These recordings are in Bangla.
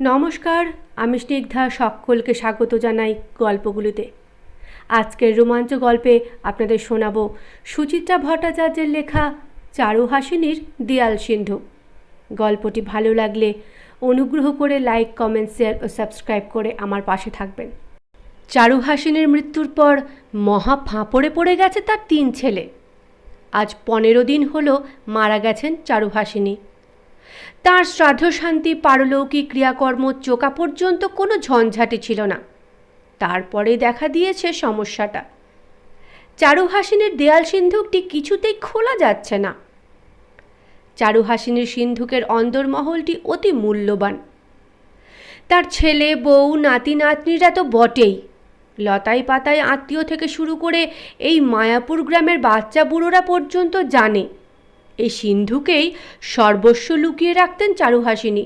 নমস্কার, আমি স্নিগ্ধা সকলকে স্বাগত জানাই গল্পগুলিতে। আজকের রোমাঞ্চ গল্পে আপনাদের শোনাবো সুচিত্রা ভট্টাচার্যের লেখা চারুহাসিনীর দেয়াল সিন্ধু। গল্পটি ভালো লাগলে অনুগ্রহ করে লাইক, কমেন্ট, শেয়ার ও সাবস্ক্রাইব করে আমার পাশে থাকবেন। চারুহাসিনীর মৃত্যুর পর মহা ফাঁপড়ে পড়ে গেছে তার তিন ছেলে। আজ পনেরো দিন হলো মারা গেছেন চারুহাসিনী তার শ্রাদ্ধ শান্তি পারলৌকিক ক্রিয়াকর্ম চোকা পর্যন্ত কোনো ঝঞ্ঝাটি ছিল না। তারপরে দেখা দিয়েছে সমস্যাটা। চারুহাসিনীর দেয়াল সিন্ধুকটি কিছুতেই খোলা যাচ্ছে না। চারুহাসিনীর সিন্ধুকের অন্দরমহলটি অতি মূল্যবান। তার ছেলে, বউ, নাতি, নাতনিরা তো বটেই। লতাই পাতায় আত্মীয় থেকে শুরু করে এই মায়াপুর গ্রামের বাচ্চা বুড়োরা পর্যন্ত জানে। এই সিন্ধুকেই সর্বস্ব লুকিয়ে রাখতেন চারুহাসিনী।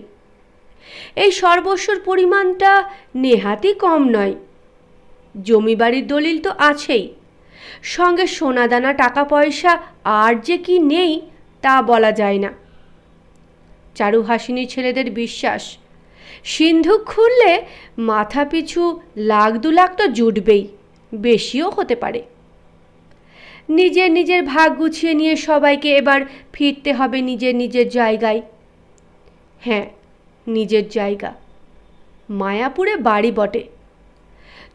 এই সর্বস্বর পরিমাণটা নেহাতি কম নয়। জমিবাড়ির দলিল তো আছেই। সঙ্গে সোনাদানা টাকা পয়সা আর যে কি নেই তা বলা যায় না। চারুহাসিনী ছেলেদের বিশ্বাস সিন্ধুক খুললে মাথা পিছু লাখ দু লাখ তো জুটবেই, বেশিও হতে পারে। নিজের নিজের ভাগ গুছিয়ে নিয়ে সবাইকে এবার ফিরতে হবে নিজের নিজের জায়গায়। হ্যাঁ নিজের জায়গা। মায়াপুরে বাড়ি বটে।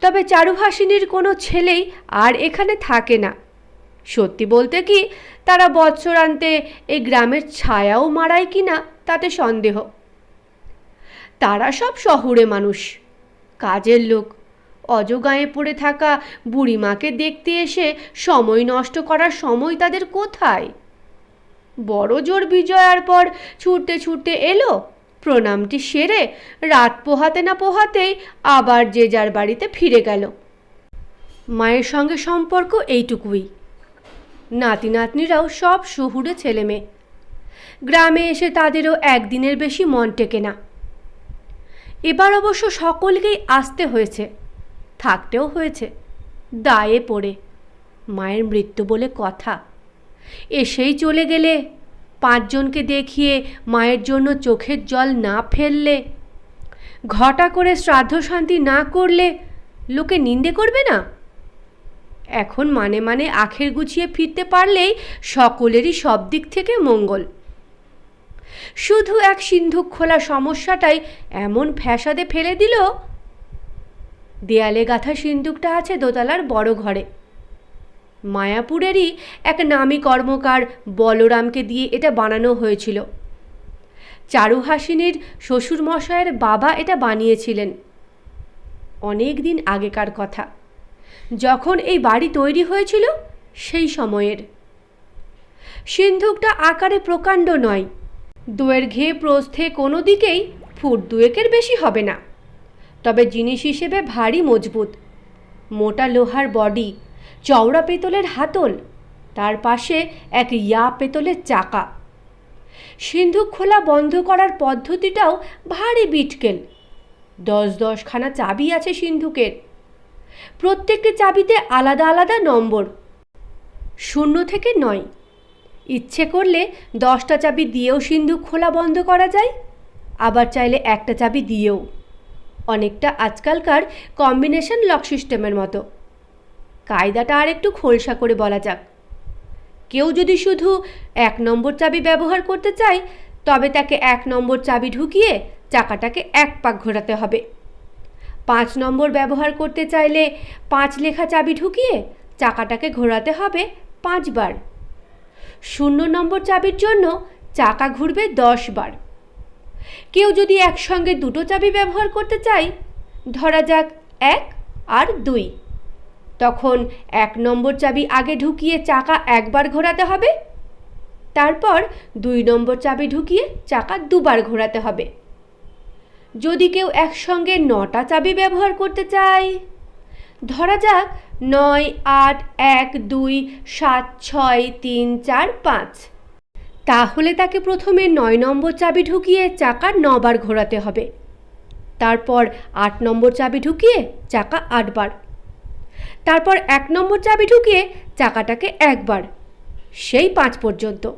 তবে চারুহাসিনীর কোনো ছেলেই আর এখানে থাকে না। সত্যি বলতে কি, তারা বৎসরান্তে এই গ্রামের ছায়াও মারায় কি না তাতে সন্দেহ। তারা সব শহুরে মানুষ, কাজের লোক। অজগায়ে পড়ে থাকা বুড়িমাকে দেখতে এসে সময় নষ্ট করার সময় তাদের কোথায়? বড় জোর বিজয়ার পর ছুটতে ছুটতে এলো, প্রণামটি সেরে রাত পোহাতে না পোহাতেই আবার যে যার বাড়িতে ফিরে গেল। মায়ের সঙ্গে সম্পর্ক এইটুকুই। নাতি নাতনিরাও সব শহুরে ছেলে মেয়ে। গ্রামে এসে তাদেরও একদিনের বেশি মন টেকে না। এবার অবশ্য সকলকেই আসতে হয়েছে। থাকতেও হয়েছে। দায়ে পড়ে। মায়ের মৃত্যু বলে কথা। এসেই চলে গেলে, পাঁচজনকে দেখিয়ে মায়ের জন্য চোখের জল না ফেললে। ঘটা করে শ্রাদ্ধ শান্তি না করলে লোকে নিন্দে করবে না? এখন মানে মানে আখের গুছিয়ে ফিরতে পারলেই সকলেরই সব দিক থেকে মঙ্গল। শুধু এক সিন্ধুক খোলা সমস্যাটাই এমন ফ্যাসাদে ফেলে দিল দেয়ালে গাঁথা সিন্দুকটা আছে দোতলার বড় ঘরে। মায়াপুরেরই এক নামী কর্মকার বলরামকে দিয়ে এটা বানানো হয়েছিল। চারুহাসিনীর শ্বশুরমশায়ের বাবা এটা বানিয়েছিলেন। অনেক দিন আগেকার কথা। যখন এই বাড়ি তৈরি হয়েছিল, সেই সময়ের। সিন্ধুকটা আকারে প্রকাণ্ড নয়। দৈর্ঘ্যে প্রস্থে কোনো দিকেই ফুট দুয়েকের বেশি হবে না। তবে জিনিস হিসেবে ভারী মজবুত। মোটা লোহার বডি, চওড়া পেতলের হাতল, তার পাশে এক ইয়া পেতলের চাকা। সিন্ধুক খোলা বন্ধ করার পদ্ধতিটাও ভারী বিটকেল। দশ দশখানা চাবি আছে সিন্ধুকের প্রত্যেকটি চাবিতে আলাদা আলাদা নম্বর। শূন্য থেকে নয়। ইচ্ছে করলে দশটা চাবি দিয়েও সিন্ধুক খোলা বন্ধ করা যায়, আবার চাইলে একটা চাবি দিয়েও। অনেকটা আজকালকার কম্বিনেশন লক সিস্টেমের মতো। কায়দাটা আর একটু খোলসা করে বলা যাক। কেউ যদি শুধু এক নম্বর চাবি ব্যবহার করতে চায়, তবে তাকে এক নম্বর চাবি ঢুকিয়ে চাকাটাকে এক পাক ঘোরাতে হবে। পাঁচ নম্বর ব্যবহার করতে চাইলে পাঁচ লেখা চাবি ঢুকিয়ে চাকাটাকে ঘোরাতে হবে পাঁচবার। শূন্য নম্বর চাবির জন্য চাকা ঘুরবে দশ বার কেউ যদি একসঙ্গে দুটো চাবি ব্যবহার করতে চায়, ধরা যাক এক আর দুই। তখন এক নম্বর চাবি আগে ঢুকিয়ে চাকা একবার ঘোরাতে হবে, তারপর দুই নম্বর চাবি ঢুকিয়ে চাকা দুবার ঘোরাতে হবে। যদি কেউ একসঙ্গে নটা চাবি ব্যবহার করতে চায়, ধরা যাক নয়, আট, এক, দুই, সাত, ছয়, তিন, চার, পাঁচ। তাহলে তাকে প্রথমে নয় নম্বর চাবি ঢুকিয়ে চাকা নবার ঘোরাতে হবে। তারপর আট নম্বর চাবি ঢুকিয়ে চাকা আটবার। তারপর এক নম্বর চাবি ঢুকিয়ে চাকাটাকে একবার। সেই পাঁচ পর্যন্ত।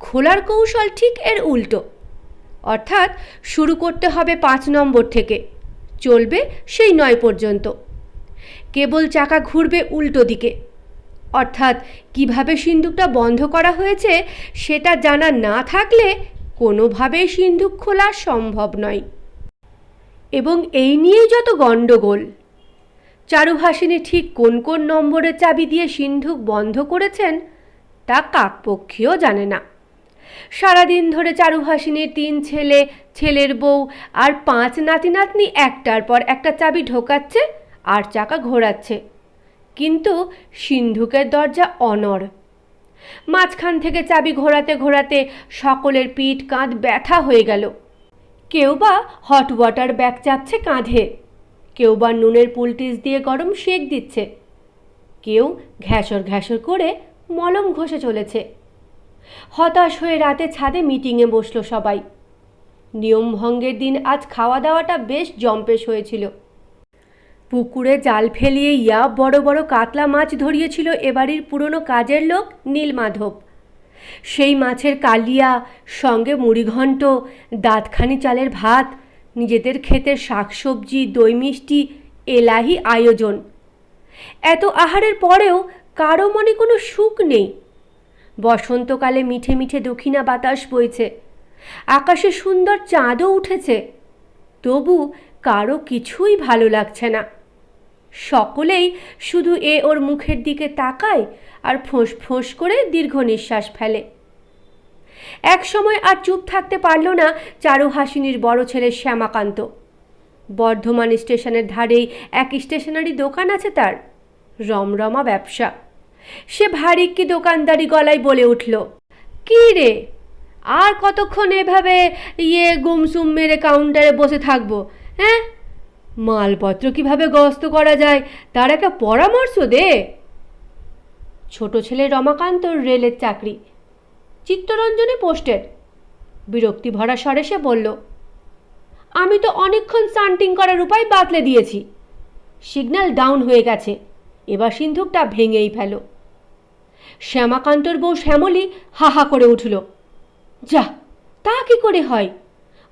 খোলার কৌশল ঠিক এর উল্টো। অর্থাৎ শুরু করতে হবে পাঁচ নম্বর থেকে। চলবে সেই নয় পর্যন্ত। কেবল চাকা ঘুরবে উল্টো দিকে। অর্থাৎ কীভাবে সিন্দুকটা বন্ধ করা হয়েছে সেটা জানা না থাকলে কোনোভাবেই সিন্দুক খোলা সম্ভব নয়। এবং এই নিয়েই যত গণ্ডগোল। চারুভাসিনী ঠিক কোন কোন নম্বরের চাবি দিয়ে সিন্ধুক বন্ধ করেছেন তা কাকপক্ষীও জানে না। সারাদিন ধরে চারুভাসিনীর তিন ছেলে, ছেলের বউ আর পাঁচ নাতি নাতনি একটার পর একটা চাবি ঢোকাচ্ছে আর চাকা ঘোরাচ্ছে। কিন্তু সিন্ধুকের দরজা অনড়। মাঝখান থেকে চাবি ঘোরাতে ঘোরাতে সকলের পিঠ কাঁধ ব্যথা হয়ে গেল। কেউ বা হট ওয়াটার ব্যাগ চাপছে কাঁধে। কেউ বা নুনের পুলটিস দিয়ে গরম শেক দিচ্ছে। কেউ ঘ্যাসর ঘ্যাসর করে মলম ঘষে চলেছে। হতাশ হয়ে রাতে ছাদে মিটিংয়ে বসল সবাই। নিয়মভঙ্গের দিন আজ খাওয়া দাওয়াটা বেশ জম্পেশ হয়েছিল। পুকুরে জাল ফেলিয়ে ইয়া বড় বড় কাতলা মাছ ধরিয়েছিল এবাড়ির পুরনো কাজের লোক নীলমাধব। সেই মাছের কালিয়া, সঙ্গে মুড়িঘণ্ট দাঁতখানি চালের ভাত, নিজেদের ক্ষেতের শাকসবজি দই মিষ্টি এলাহি আয়োজন। এত আহারের পরেও কারও মনে কোনো সুখ নেই। বসন্তকালে মিঠে মিঠে দক্ষিণা বাতাস বইছে। আকাশে সুন্দর চাঁদও উঠেছে। তবু কারও কিছুই ভালো লাগছে না। সকলেই শুধু এ ওর মুখের দিকে তাকায় আর ফোঁস ফোঁস করে দীর্ঘ নিঃশ্বাস ফেলে। এক সময় আর চুপ থাকতে পারল না চারু হাসিনীর বড় ছেলে শ্যামাকান্ত। বর্ধমান স্টেশনের ধারেই এক স্টেশনারি দোকান আছে তার, রমরমা ব্যবসা। সে ভারী কি দোকানদারি গলায় বলে উঠল, কী রে? আর কতক্ষণ এভাবে ইয়ে গুমসুম মেরে কাউন্টারে বসে থাকব হ্যাঁ? মালপত্র কীভাবে গস্ত করা যায়, তার একটা পরামর্শ দে। ছোট ছেলে রমাকান্তর রেলের চাকরি। চিত্তরঞ্জনে পোস্টের। বিরক্তি ভরা স্বরে সে বলল, আমি তো অনেকক্ষণ সান্টিং করার উপায় বাতলে দিয়েছি। সিগন্যাল ডাউন হয়ে গেছে, এবার সিন্ধুকটা ভেঙেই ফেল। শ্যামাকান্তর বউ শ্যামলী হাহা করে উঠল, যা, তা কি করে হয়?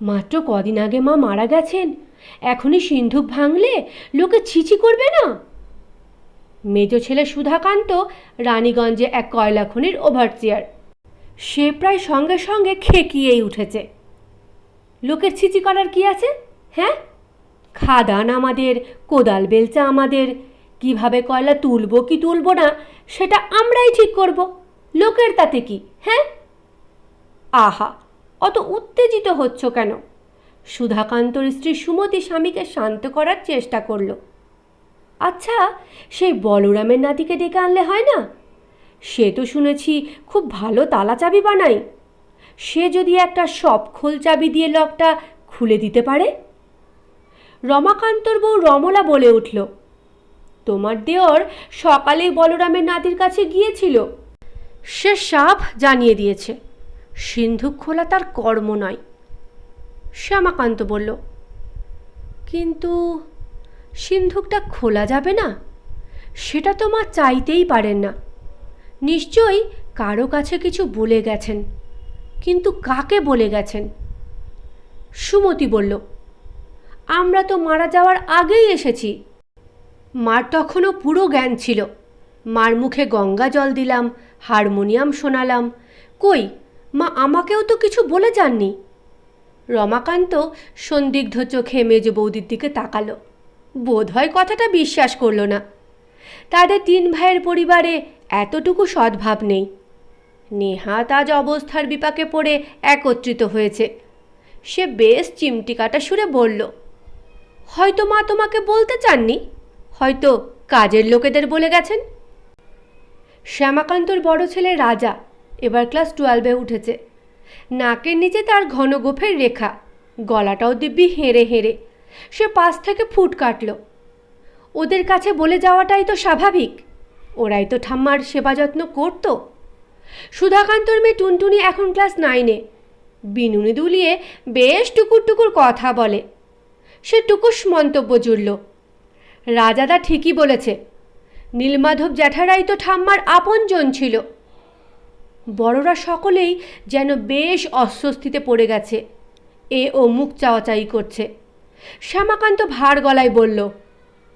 মাত্র কদিন আগে মা মারা গেছেন এখনই সিন্ধুক ভাঙলে লোকে ছিচি করবে না? মেজ ছেলে সুধাকান্ত রানীগঞ্জে এক কয়লা খনির ওভারসিয়ার সে প্রায় সঙ্গে সঙ্গে খেকিয়েই উঠেছে। লোকের ছিচি করার কি আছে হ্যাঁ? খাদান আমাদের, কোদাল বেলচা আমাদের। কীভাবে কয়লা তুলবো কি তুলবো না, সেটা আমরাই ঠিক করব। লোকের তাতে কি হ্যাঁ? আহা, অত উত্তেজিত হচ্ছ কেন? সুধাকান্তর স্ত্রী সুমতি স্বামীকে শান্ত করার চেষ্টা করল। আচ্ছা সেই বলরামের নাতিকে ডেকে আনলে হয় না? সে তো শুনেছি খুব ভালো তালা চাবি বানায়। সে যদি একটা সব খোল চাবি দিয়ে লকটা খুলে দিতে পারে? রমাকান্তর বউ রমলা বলে উঠল, তোমার দেওর সকালেই বলরামের নাতির কাছে গিয়েছিল। সে সাপ জানিয়ে দিয়েছে, সিন্ধুক খোলা তার কর্ম নয়। শ্যামাকান্ত বলল, কিন্তু সিন্ধুকটা খোলা যাবে না? সেটা তো মা চাইতেই পারেন না। নিশ্চয়ই কারও কাছে কিছু বলে গেছেন, কিন্তু কাকে বলে গেছেন? সুমতি বলল, আমরা তো মারা যাওয়ার আগেই এসেছি। মার তখনও পুরো জ্ঞান ছিল। মার মুখে গঙ্গা জল দিলাম, হারমোনিয়াম শোনালাম। কই, মা আমাকেও তো কিছু বলে যাননি? রমাকান্ত সন্দিগ্ধ চোখে মেজ বৌদির দিকে তাকালো। বোধ হয় কথাটা বিশ্বাস করল না। তাদের তিন ভাইয়ের পরিবারে এতটুকু সদ্ভাব নেই। নেহাত আজ অবস্থার বিপাকে পড়ে একত্রিত হয়েছে। সে বেশ চিমটি কাটা সুরে বলল, হয়তো মা তোমাকে বলতে চাননি? হয়তো কাজের লোকেদের বলে গেছেন? শ্যামাকান্তর বড় ছেলে রাজা এবার ক্লাস টুয়েলভে উঠেছে। নাকের নিচে তার ঘন গোফের রেখা। গলাটাও দিব্যি হেঁড়ে হেঁড়ে। সে পাশ থেকে ফুট কাটল। ওদের কাছে বলে যাওয়াটাই তো স্বাভাবিক। ওরাই তো ঠাম্মার সেবা যত্ন করতো। সুধাকান্তর মেয়ে টুনটুনি এখন ক্লাস নাইনে। বিনুনি দুলিয়ে বেশ টুকুর টুকুর কথা বলে। সে টুকুস মন্তব্য জুড়ল। রাজাদা ঠিকই বলেছে। নীলমাধব জ্যাঠারাই তো ঠাম্মার আপনজন ছিল। বড়রা সকলেই যেন বেশ অস্বস্তিতে পড়ে গেছে। এ ও মুখ চাওয়াচাই করছে। শ্যামাকান্ত ভার গলায় বলল,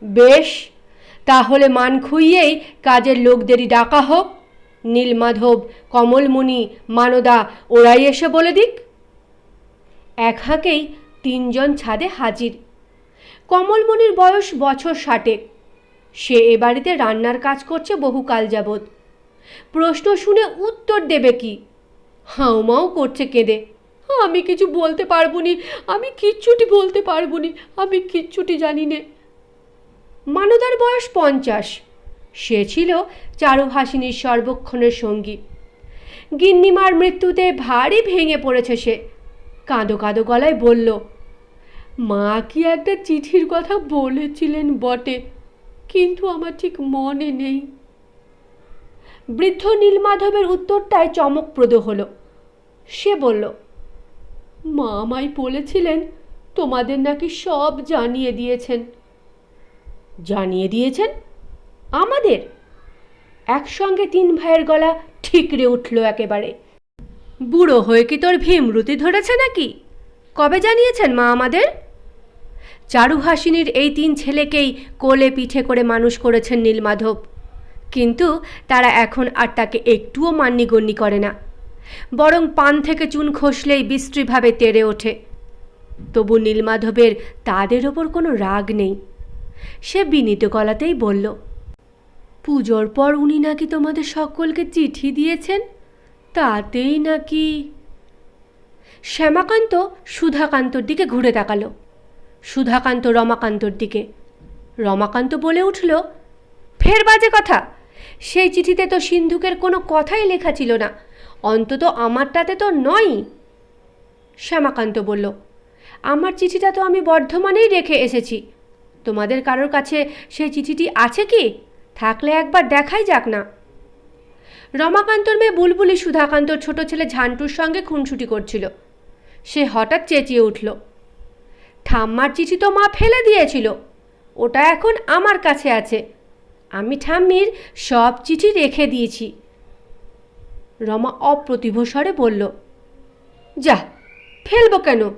বেশ, তাহলে মান খুইয়েই কাজের লোকদেরই ডাকা হোক। নীলমাধব, কমলমণি, মানদা, ওরাই এসে বলে দিক। এক হাঁকেই তিনজন ছাদে হাজির। কমলমণির বয়স বছর ষাটেক সে এ বাড়িতে রান্নার কাজ করছে বহুকাল যাবৎ। প্রশ্ন শুনে উত্তর দেবে কি? হাউমাউ করছে কেঁদে। আমি কিছু বলতে পারব নি আমি কিচ্ছুটি বলতে পারব নি আমি কিচ্ছুটি জানি নে। মানদার বয়স পঞ্চাশ। সে ছিল চারুহাসিনীর সর্বক্ষণের সঙ্গী। গিন্নিমার মৃত্যুতে ভারী ভেঙে পড়েছে সে। কাঁদো কাঁদো গলায় বলল, মা কি একটা চিঠির কথা বলেছিলেন বটে, কিন্তু আমার ঠিক মনে নেই। বৃদ্ধ নীলমাধবের উত্তরটায় চমকপ্রদ হলো। সে বলল, মা আমায় বলেছিলেন তোমাদের নাকি সব জানিয়ে দিয়েছেন। জানিয়ে দিয়েছেন? আমাদের? একসঙ্গে তিন ভাইয়ের গলা ঠিকরে উঠল একেবারে। বুড়ো হয়ে কি তোর ভীমরুতি ধরেছে নাকি? কবে জানিয়েছেন মা আমাদের? চারুহাসিনীর এই তিন ছেলেকেই কোলে পিঠে করে মানুষ করেছেন নীলমাধব। কিন্তু তারা এখন আর তাকে একটুও মান্যিগণ্যি করে না। বরং পান থেকে চুন খসলেই বিশ্রীভাবে তেড়ে ওঠে। তবু নীলমাধবের তাদের ওপর কোনো রাগ নেই। সে বিনীত গলাতেই বলল, পুজোর পর উনি নাকি তোমাদের সকলকে চিঠি দিয়েছেন? তাতেই নাকি? শ্যামাকান্ত সুধাকান্তর দিকে ঘুরে তাকালো। সুধাকান্ত রমাকান্তর দিকে। রমাকান্ত বলে উঠল, ফের বাজে কথা! সেই চিঠিতে তো সিন্ধুকের কোনো কথাই লেখা ছিল না। অন্তত আমারটাতে তো নয় শ্যামাকান্ত বলল, আমার চিঠিটা তো আমি বর্ধমানেই রেখে এসেছি। তোমাদের কারোর কাছে সেই চিঠিটি আছে কি? থাকলে একবার দেখাই যাক না। রমাকান্তর মেয়ে বুলবুলি সুধাকান্তর ছোট ছেলে ঝান্টুর সঙ্গে খুনসুটি করছিল। সে হঠাৎ চেঁচিয়ে উঠল, ঠাম্মার চিঠি তো মা ফেলে দিয়েছিল। ওটা এখন আমার কাছে আছে। আমি ঠাম্মির সব চিঠি রেখে দিয়েছি। রমা অপ্রতিভ স্বরে বলল, যা, ফেলব কেন?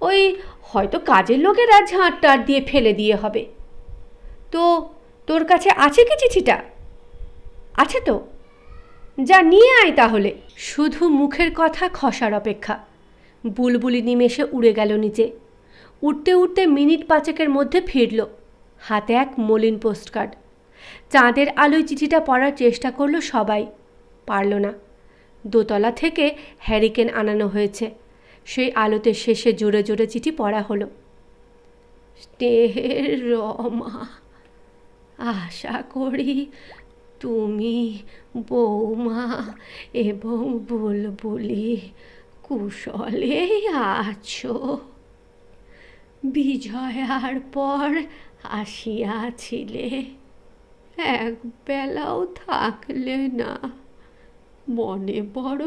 ওই হয়তো কাজের লোকেরা ঝাঁট টাট দিয়ে ফেলে দিয়ে হবে। তো তোর কাছে আছে কি চিঠিটা? আছে তো। যা নিয়ে আয় তাহলে। শুধু মুখের কথা খসার অপেক্ষা। বুলবুলি নিমেষে উড়ে গেল নিচে। উঠতে উঠতে মিনিট পাঁচেকের মধ্যে ফিরল। হাতে এক মলিন পোস্টকার্ড। চাঁদের আলোয় চিঠিটা পড়ার চেষ্টা করল সবাই। পারল না। দোতলা থেকে হ্যারিকেন আনানো হয়েছে। সেই আলোতে শেষে জোরে জোরে চিঠি পড়া হলো। স্নেহের রমা, আশা করি তুমি বৌমা এবং বুলবুলি কুশলে আছো। বিজয়ার পর আসিয়াছিলে। এক বেলাও থাকলে না। মনে বড়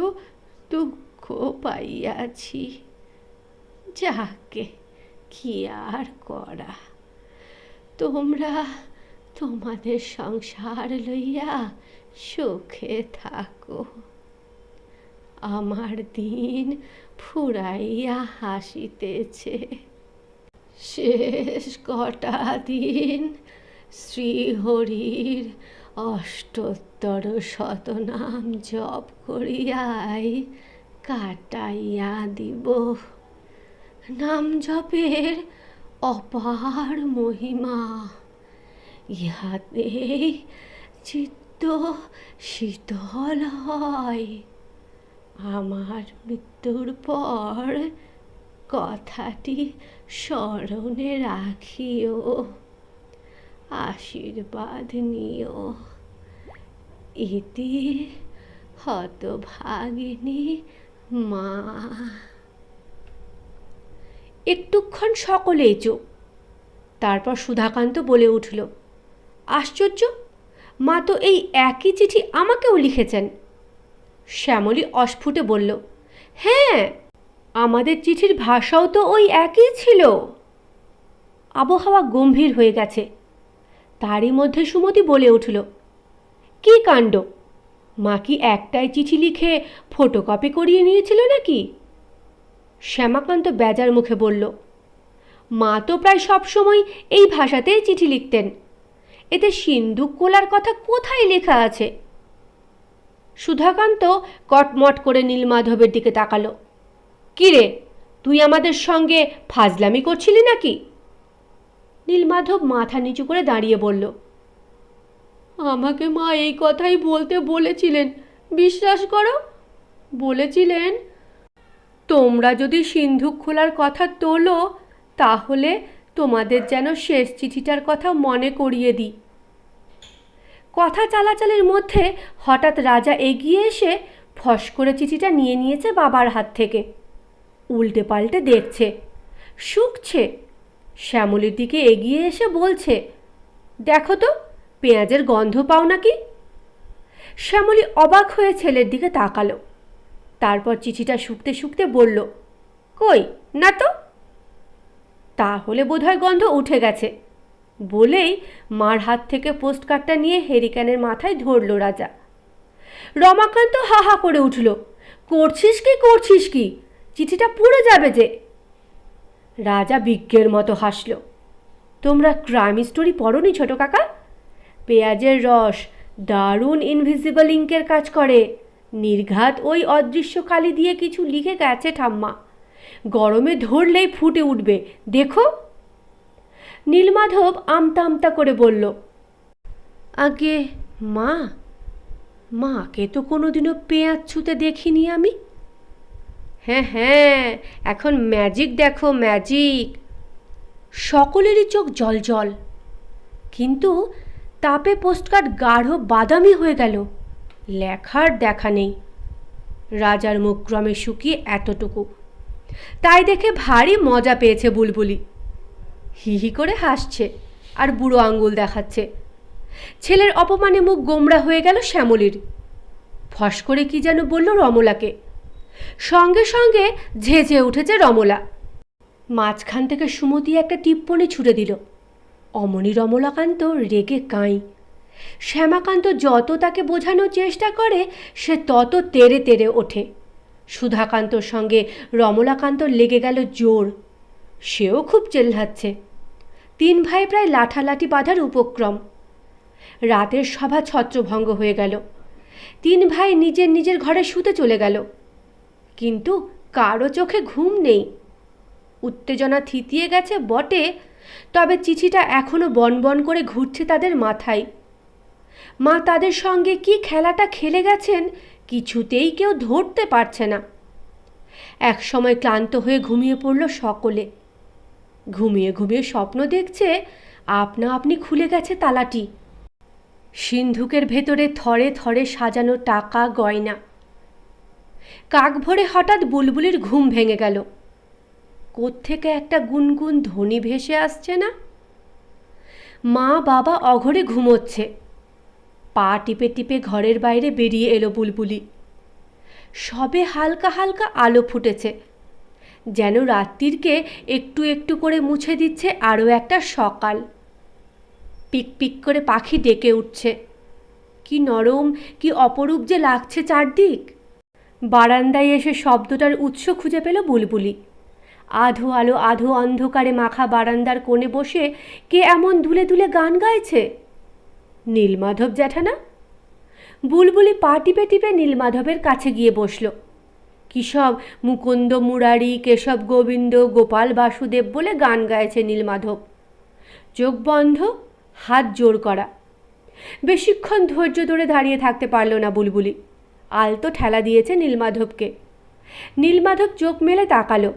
দুঃখ পাইয়াছি। যাকে কি আর করা? তোমরা তোমাদের সংসার লইয়া সুখে থাকো। আমার দিন ফুরাইয়া হাসিতেছে। শেষ কটা দিন শ্রীহরির অষ্টোত্তর শতনাম জপ করিয়াই কাটাইয়া দিব। নাম জপের অপার মহিমা, ইহাতে চিত্ত শীতল হয়। আমার মৃত্যুর পর কথাটি স্মরণে রাখিও। আশীর্বাদ নিও। ইতি হতভাগিনী মা। একটুক্ষণ সকলেই চুপ। তারপর সুধাকান্ত বলে উঠল, আশ্চর্য, মা তো এই একই চিঠি আমাকেও লিখেছেন। শ্যামলী অস্ফুটে বলল হ্যাঁ আমাদের চিঠির ভাষাও তো ওই একই ছিল। আবহাওয়া গম্ভীর হয়ে গেছে। তারই মধ্যে সুমতি বলে উঠল, কি কাণ্ড? মা কি একটাই চিঠি লিখে ফটোকপি করিয়ে নিয়েছিল নাকি? শ্যামাকান্ত বেজার মুখে বলল, মা তো প্রায় সবসময় এই ভাষাতেই চিঠি লিখতেন। এতে সিন্দুক কোলার কথা কোথায় লেখা আছে? সুধাকান্ত কটমট করে নীলমাধবের দিকে তাকালো কিরে তুই আমাদের সঙ্গে ফাজলামি করছিলি নাকি? নীলমাধব মাথা নিচু করে দাঁড়িয়ে বলল, আমাকে মা এই কথাই বলতে বলেছিলেন, বিশ্বাস করো? বলেছিলেন? তোমরা যদি সিন্ধুক খোলার কথা তোলো, তাহলে তোমাদের যেন শেষ চিঠিটার কথা মনে করিয়ে দিই। কথা চালাচালের মধ্যে হঠাৎ রাজা এগিয়ে এসে ফস করে চিঠিটা নিয়ে নিয়েছে বাবার হাত থেকে। উল্টে পাল্টে দেখছে, শুকছে শ্যামলির দিকে এগিয়ে এসে বলছে, দেখো তো, পেঁয়াজের গন্ধ পাও নাকি? শ্যামলি অবাক হয়ে ছেলের দিকে তাকালো। তারপর চিঠিটা শুকতে শুকতে বলল, কই, না তো? তাহলে বোধহয় গন্ধ উঠে গেছে। বলেই মার হাত থেকে পোস্ট কার্ডটা নিয়ে হেরিকানের মাথায় ধরল রাজা। রমাকান্ত হা হা করে উঠল, করছিস কি করছিস কি? চিঠিটা পুড়ে যাবে যে। রাজা বিজ্ঞের মতো হাসল। তোমরা ক্রাইম স্টোরি পড়নি ছোট কাকা? পেঁয়াজের রস দারুণ ইনভিজিবল ইঙ্কের কাজ করে। নির্ঘাত ওই অদৃশ্য কালি দিয়ে কিছু লিখে গেছে ঠাম্মা। গরমে ধরলেই ফুটে উঠবে, দেখো? নীলমাধব আমতা আমতা করে বলল, আগে মা, মাকে তো কোনোদিনও পেঁয়াজ ছুতে দেখিনি আমি। হ্যাঁ হ্যাঁ এখন ম্যাজিক দেখো ম্যাজিক সকলেরই চোখ জল জল। কিন্তু তাপে পোস্টকার্ড গাঢ় বাদামি হয়ে গেল। লেখার দেখা নেই। রাজার মুখ ক্রমে শুকিয়ে এতটুকু। তাই দেখে ভারী মজা পেয়েছে বুলবুলি। হি হি করে হাসছে আর বুড়ো আঙ্গুল দেখাচ্ছে। ছেলের অপমানে মুখ গোমড়া হয়ে গেল শ্যামলির। ফস করে কি যেন বলল রমলাকে। সঙ্গে সঙ্গে ঝেঁঝে উঠেছে রমলা। মাঝখান থেকে সুমতি একটা টিপ্পনি ছুড়ে দিল। অমনি রমলাকান্ত রেগে কাঁই। শ্যামাকান্ত যত তাকে বোঝানোর চেষ্টা করে, সে তত তেরে তেরে ওঠে। সুধাকান্তর সঙ্গে রমলাকান্ত লেগে গেল জোর। সেও খুব চেল্লাচ্ছে। তিন ভাই প্রায় লাঠালাঠি বাঁধার উপক্রম। রাতের সভা ছত্রভঙ্গ হয়ে গেল। তিন ভাই নিজের নিজের ঘরে শুতে চলে গেল। কিন্তু কারও চোখে ঘুম নেই। উত্তেজনা থিতিয়ে গেছে বটে, তবে চিঠিটা এখনও বনবন করে ঘুরছে তাদের মাথায়। মা তাদের সঙ্গে কি খেলাটা খেলে গেছেন কিছুতেই কেউ ধরতে পারছে না। এক সময় ক্লান্ত হয়ে ঘুমিয়ে পড়ল সকলে। ঘুমিয়ে ঘুমিয়ে স্বপ্ন দেখছে, আপনা আপনি খুলে গেছে তালাটি। সিন্ধুকের ভেতরে থরে থরে সাজানো টাকা গয়না। কাক ভরে হঠাৎ বুলবুলির ঘুম ভেঙে গেল। কোত্থেকে একটা গুনগুন ধ্বনি ভেসে আসছে না? মা বাবা অঘরে ঘুমোচ্ছে। পা টিপে টিপে ঘরের বাইরে বেরিয়ে এলো বুলবুলি। সবে হালকা হালকা আলো ফুটেছে। যেন রাত্রিরকে একটু একটু করে মুছে দিচ্ছে আরও একটা সকাল। পিক পিক করে পাখি ডেকে উঠছে। কি নরম, কি অপরূপ যে লাগছে চারদিক। বারান্দায় এসে শব্দটার উৎস খুঁজে পেল বুলবুলি। আধো আলো, আধো অন্ধকারে মাখা বারান্দার কোণে বসে কে এমন দুলে দুলে গান গাইছে? নীলমাধব জ্যাঠানা? বুলবুলি পা টিপে টিপে নীলমাধবের কাছে গিয়ে বসল। কী সব মুকুন্দ মুরারি, কেশব গোবিন্দ, গোপাল বাসুদেব বলে গান গাইছে নীলমাধব। চোখ বন্ধ, হাত জোর করা। বেশিক্ষণ ধৈর্য ধরে দাঁড়িয়ে থাকতে পারল না বুলবুলি। আলতো ঠেলা দিয়েছে নীলমাধবকে। নীলমাধব চোখ মেলে তাকালো।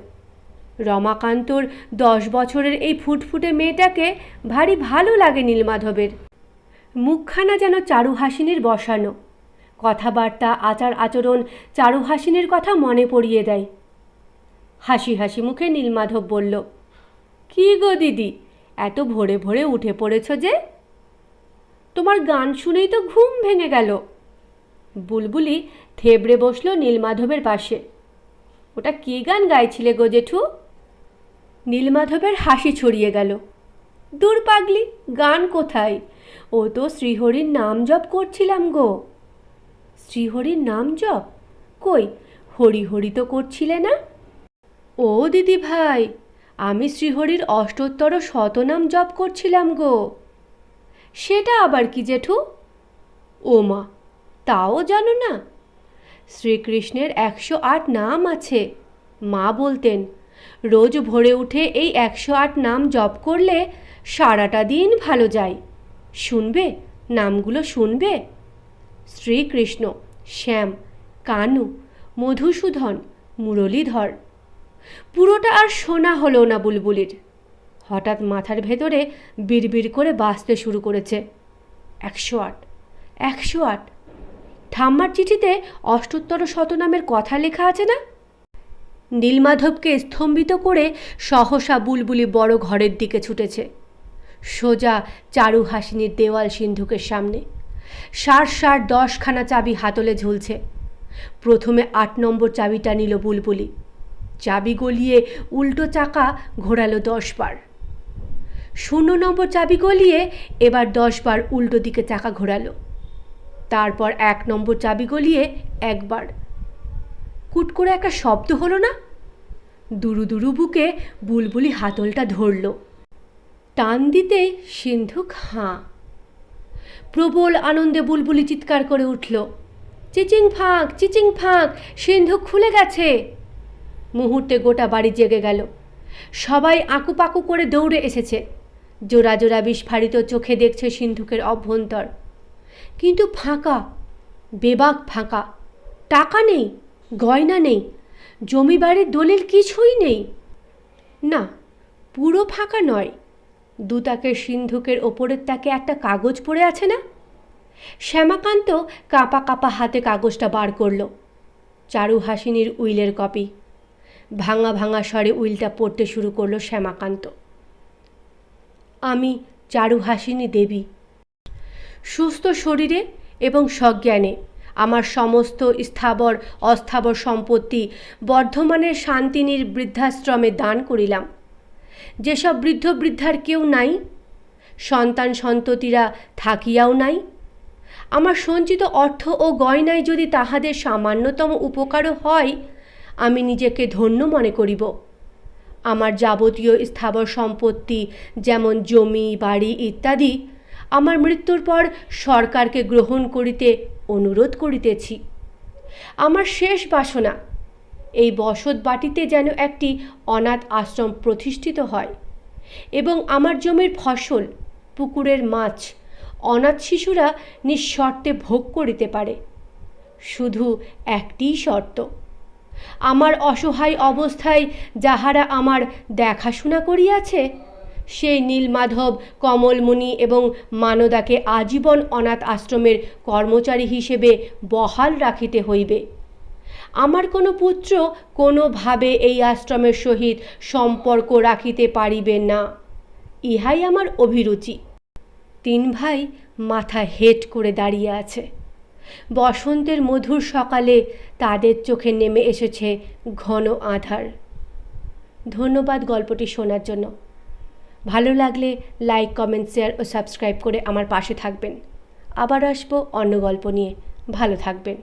রমাকান্তর দশ বছরের এই ফুটফুটে মেয়েটাকে ভারী ভালো লাগে নীলমাধবের। মুখখানা যেন চারুহাসিনীর বসানো। কথাবার্তা, আচার আচরণ চারুহাসিনীর কথা মনে পড়িয়ে দেয়। হাসি হাসি মুখে নীলমাধব বলল, কি গো দিদি, এত ভোরে ভোরে উঠে পড়েছ যে? তোমার গান শুনেই তো ঘুম ভেঙে গেল। বুলবুলি থেবড়ে বসল নীলমাধবের পাশে। ওটা কী গান গাইছিলে গো জেঠু? নীলমাধবের হাসি ছড়িয়ে গেল। দূর পাগলি, গান কোথায়? ও তো শ্রীহরির নাম জপ করছিলাম গো। শ্রীহরির নাম জপ? কই, হরি হরি তো করছিলে না? ও দিদি ভাই, আমি শ্রীহরির অষ্টোত্তর শতনাম জপ করছিলাম গো। সেটা আবার কি জেঠু? ও মা তাও জানো না? শ্রীকৃষ্ণের একশো আট নাম আছে। মা বলতেন, রোজ ভোরে উঠে এই একশো আট নাম জপ করলে সারাটা দিন ভালো যায়। শুনবে? নামগুলো শুনবে? শ্রীকৃষ্ণ, শ্যাম, কানু, মধুসূদন, মুরলীধর, পুরোটা আর শোনা হলো না বুলবুলির। হঠাৎ মাথার ভেতরে বিড়বিড় করে বাঁচতে শুরু করেছে। একশো আট একশো আট ঠাম্মার চিঠিতে অষ্টোত্তর শতনামের কথা লেখা আছে না? নীলমাধবকে স্তম্ভিত করে সহসা বুলবুলি বড় ঘরের দিকে ছুটেছে। সোজা চারু হাসিনীর দেওয়াল সিন্ধুকের সামনে। ষাট ষাট দশখানা চাবি হাতলে ঝুলছে। প্রথমে আট নম্বর চাবিটা নিল বুলবুলি। চাবি গলিয়ে উল্টো চাকা ঘোরালো দশ বার। শূন্য নম্বর চাবি গলিয়ে এবার দশ বার উল্টো দিকে চাকা ঘোরালো। তারপর এক নম্বর চাবি গলিয়ে একবার। কুট করে একটা শব্দ হলো না? দুরু দুরু বুকে বুলবুলি হাতলটা ধরল। টান দিতেই সিন্ধুক হাঁ। প্রবল আনন্দে বুলবুলি চিৎকার করে উঠল, চিচিং ফাঁক চিচিং ফাঁক, সিন্ধুক খুলে গেছে! মুহূর্তে গোটা বাড়ি জেগে গেল। সবাই আঁকুপাকু করে দৌড়ে এসেছে। জোড়া জোড়া বিস্ফারিত চোখে দেখছে সিন্ধুকের অভ্যন্তর। কিন্তু ফাঁকা, বেবাক ফাঁকা। টাকা নেই, গয়না নেই জমি বাড়ির দলিল কিছুই নেই। না, পুরো ফাঁকা নয়। দুতাকের সিন্ধুকের ওপরের তাকে একটা কাগজ পড়ে আছে না? শ্যামাকান্ত কাঁপা কাঁপা হাতে কাগজটা বার করল। চারু হাসিনীর উইলের কপি। ভাঙা ভাঙা স্বরে উইলটা পড়তে শুরু করল শ্যামাকান্ত। আমি চারু হাসিনী দেবী। সুস্থ শরীরে এবং সজ্ঞানে। আমার সমস্ত স্থাবর, অস্থাবর সম্পত্তি বর্ধমানের শান্তিনীর বৃদ্ধাশ্রমে দান করিলাম। যেসব বৃদ্ধ বৃদ্ধার কেউ নাই, সন্তান সন্ততিরা থাকিয়াও নাই, আমার সঞ্চিত অর্থ ও গয়নায় যদি তাহাদের সামান্যতম উপকারও হয়, আমি নিজেকে ধন্য মনে করিব। আমার যাবতীয় স্থাবর সম্পত্তি যেমন জমি, বাড়ি ইত্যাদি আমার মৃত্যুর পর সরকারকে গ্রহণ করিতে অনুরোধ করিতেছি। আমার শেষ বাসনা, এই বসত বাটিতে যেন একটি অনাথ আশ্রম প্রতিষ্ঠিত হয় এবং আমার জমির ফসল, পুকুরের মাছ, অনাথ শিশুরা নিঃশর্তে ভোগ করিতে পারে। শুধু একটিই শর্ত, আমার অসহায় অবস্থায় যাহারা আমার দেখাশোনা করিয়াছে সেই নীলমাধব কমলমণি এবং মানদাকে আজীবন অনাথ আশ্রমের কর্মচারী হিসেবে বহাল রাখিতে হইবে। আমার কোনো পুত্র কোনোভাবে এই আশ্রমের সহিত সম্পর্ক রাখিতে পারিবে না। ইহাই আমার অভিরুচি। তিন ভাই মাথা হেট করে দাঁড়িয়ে আছে। বসন্তের মধুর সকালে তাদের চোখে নেমে এসেছে ঘন আধার। ধন্যবাদ গল্পটি শোনার জন্য। ভালো লাগলে লাইক কমেন্ট শেয়ার ও সাবস্ক্রাইব করে আমার পাশে থাকবেন। আবার আসব অন্য গল্প নিয়ে। ভালো থাকবেন।